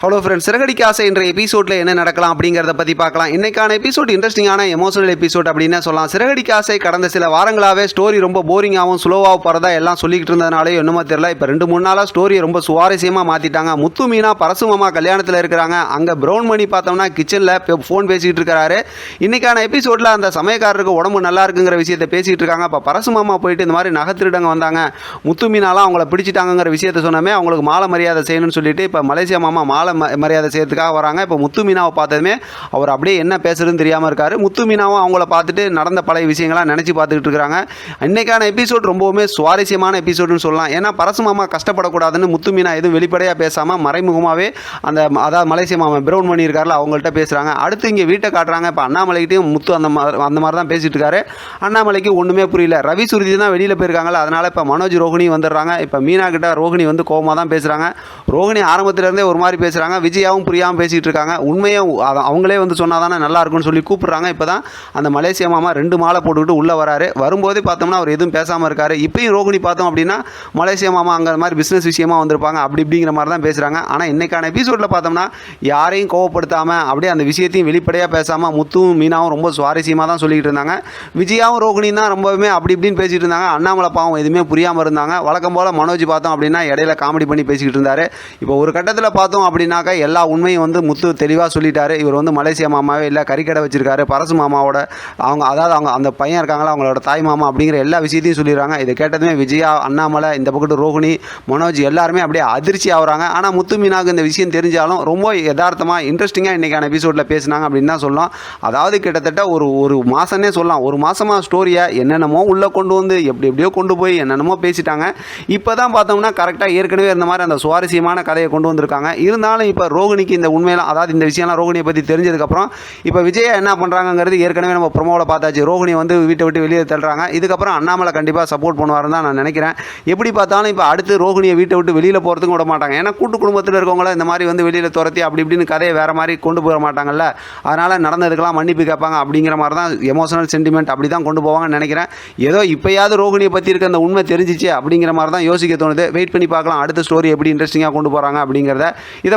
Hello friends Siragadikka ஆசை என்ற எபிசோடில் என்ன நடக்கலாம் அப்படிங்கிறத பற்றி பார்க்கலாம். இன்றைக்கான எபிசோட் இன்ட்ரெஸ்டிங்கான எமோஷனல் எபிசோட் அப்படின்னு சொல்லலாம். சிறகடிக்க ஆசை கடந்த சில வாரங்களாகவே ஸ்டோரி ரொம்ப போரிங்காகவும் ஸ்லோவாக போகிறதா எல்லாம் சொல்லிக்கிட்டு இருந்ததுனாலே என்னமோ தெரியல. இப்போ ரெண்டு மூணு நாளாக ஸ்டோரியை ரொம்ப சுவாரஸ்யமாக மாற்றிட்டாங்க முத்து மீனா பரசுமாமா கல்யாணத்தில் இருக்கிறாங்க. அங்கே ப்ரௌன் மணி பார்த்தோம்னா கிச்சனில் இப்போ ஃபோன் பேசிக்கிட்டு இருக்கிறாரு இன்றைக்கான எபிசோடில் அந்த சமயக்காரருக்கு உடம்பு நல்லா இருக்குங்கிற விஷயத்தை பேசிகிட்டு இருக்காங்க. இப்போ பரசுமாமா போயிட்டு இந்த மாதிரி நகத்திருடங்க வந்தாங்க. முத்து மீனாலாம் அவங்கள பிடிச்சிட்டாங்கங்கிற விஷயத்த சொன்னமே அவங்களுக்கு மாலை மரியாதை செய்யணும்னு சொல்லிட்டு இப்போ மலேசியா மாமா மாலை ம- மரியாதை செய்கிறதுக்காக வராங்க. இப்போ முத்து மீனாவை பார்த்ததுமே அவர் அப்படியே என்ன பேசுறதுன்னு தெரியாமல் இருக்காரு. முத்து மீனாவும் அவங்கள பார்த்துட்டு நடந்த பழைய விஷயங்களாம் நினச்சி பார்த்துக்கிட்டு இருக்கிறாங்க இன்றைக்கான எபிசோட் ரொம்பவுமே சுவாரஸ்யமான எபிசோடுன்னு சொல்லலாம். ஏன்னா பரசு மாமா கஷ்டப்படக்கூடாதுன்னு முத்து மீனா எதுவும் வெளிப்படையாக பேசாமல் மறைமுகமாகவே அந்த அதாவது மலேசிய மாமா பிரவுன் பண்ணி இருக்கார்ல அவங்கள்ட்ட பேசுகிறாங்க அடுத்து இங்கே வீட்டை காட்டுறாங்க. இப்போ அண்ணாமலைக்கிட்டையும் முத்து அந்த மாதிரி அந்த மாதிரி தான் பேசிட்டு இருக்காரு. அண்ணாமலைக்கு ஒன்றுமே புரியல. ரவி சுருதி தான் வெளியில் போயிருக்காங்களா அதனால இப்போ மனோஜ் ரோஹிணி வந்துடுறாங்க. இப்போ மீனா கிட்ட ரோஹிணி வந்து கோபமாக தான் பேசுகிறாங்க ரோஹிணி ஆரம்பத்துலேருந்தே ஒரு மாதிரி பேசுகிறாங்க விஜயாவும் புரியாமல் பேசிகிட்டு இருக்காங்க. உண்மையை அவங்களே வந்து சொன்னால் தானே நல்லா இருக்கும்னு சொல்லி கூப்பிட்றாங்க. இப்போ தான் அந்த மலேசியா மாமா ரெண்டு மாலை போட்டுக்கிட்டு உள்ளே வராரு. வரும்போதே பார்த்தோம்னா அவர் எதுவும் பேசாமல் இருக்கார். இப்பயும் ரோகிணி பார்த்தோம் அப்படின்னா மலேசியா மாமா அங்கே மாதிரி பிஸ்னஸ் விஷயமா வந்திருப்பாங்க. அப்படி இப்படிங்கிற மாதிரி தான் பேசுகிறாங்க ஆனால் இன்னைக்கான எபிசோடில் பார்த்தோம்னா யாரையும் கோவப்படுத்தாமல் அப்படியே அந்த விஷயத்தையும் வெளிப்படையாக பேசாமல் முத்துவும் மீனாவும் ரொம்ப சுவாரஸ்யமாக தான் சொல்லிக்கிட்டு இருந்தாங்க. விஜயாவும் ரோகிணியும் தான் ரொம்பவுமே அப்படி இப்படின்னு பேசிகிட்டு இருந்தாங்க. அண்ணாமலை பாவம் எதுவுமே புரியாமல் இருந்தாங்க. வழக்கம் போல் மனோஜ் பார்த்தோம் அப்படின்னா இடையில காமெடி பண்ணி பேசிக்கிட்டு இருந்தார். இப்போ ஒரு கட்டத்தில் பார்த்தோம் அப்படின்னாக்கா எல்லா உண்மையும் வந்து முத்து தெளிவாக சொல்லிட்டாரு. இவர் வந்து மலேசியா மாமாவே இல்லை கறிக்கடை வச்சிருக்காரு. பரசு மாமாவோட அவங்க அதாவது அவங்க அந்த பையன் இருக்காங்களா அவங்களோட தாய் மாமா அப்படிங்கிற எல்லா விஷயத்தையும் சொல்லிடுறாங்க. இதை கேட்டதுமே விஜயா அண்ணாமலை இந்த பக்கத்து ரோஹிணி மனோஜ் எல்லாருமே அப்படியே அதிர்ச்சி ஆகுறாங்க. ஆனால் முத்து மீனாவுக்கு இந்த விஷயம் தெரிஞ்சாலும் ரொம்ப யதார்த்தமாக இன்ட்ரெஸ்டிங்காக இன்றைக்கான எபிசோடில் பேசினாங்க அப்படின்னு தான் சொல்லலாம். அதாவது கிட்டத்தட்ட ஒரு ஒரு மாதம்னே சொல்லலாம். ஒரு மாதமாக ஸ்டோரியை என்னென்னமோ உள்ளே கொண்டு வந்து எப்படி எப்படியோ கொண்டு போய் என்னென்னமோ பேசிட்டாங்க. இப்போ தான் பார்த்தோம்னா கரெக்டாக ஏற்கனவே இருந்த மாதிரி அந்த சுவாரஸ்யமான கதையை கொண்டு வந்திருக்காங்க. இருந்தாலும் இப்போ ரோகிணிக்கு இந்த உண்மையெல்லாம் அதாவது இந்த விஷயம்லாம் ரோகிணியை பற்றி தெரிஞ்சதுக்கப்புறம் இப்போ விஜயா என்ன பண்ணுறாங்கங்கிறது ஏற்கனவே நம்ம ப்ரொமோவில் பார்த்தாச்சு. ரோகிணி வந்து வீட்டை விட்டு வெளியே தள்ளுறாங்க. இதுக்கப்புறம் அண்ணாமலை கண்டிப்பாக சப்போர்ட் பண்ணுவாருன்னு தான் நான் நினைக்கிறேன். எப்படி பார்த்தாலும் இப்போ அடுத்து ரோகிணியை வீட்டை விட்டு வெளியில் போகிறதுக்கும் விட மாட்டாங்க. ஏன்னா கூட்டு குடும்பத்தில் இருக்கவங்கள இந்த மாதிரி வந்து வெளியில் துரத்தி அப்படி இப்படின்னு கதையை வேறு மாதிரி கொண்டு போக மாட்டாங்கல்ல. அதனால் நடந்ததுக்கெல்லாம் மன்னிப்பு கேட்பாங்க அப்படிங்கிற மாதிரி தான் எமோஷனல் சென்டிமெண்ட் அப்படி தான் கொண்டு போவாங்கன்னு நினைக்கிறேன். ஏதோ இப்போயாவது ரோகிணியை பற்றி இருக்க அந்த உண்மை தெரிஞ்சிச்சு அப்படிங்கிற மாதிரி தான் யோசிக்க தோணுது. வெயிட் பண்ணி பார்க்கலாம் அடுத்த ஸ்டோரி எப்படி இன்ட்ரெஸ்டிங்காக கொண்டு போகிறாங்க அப்படிங்கிறத. இதை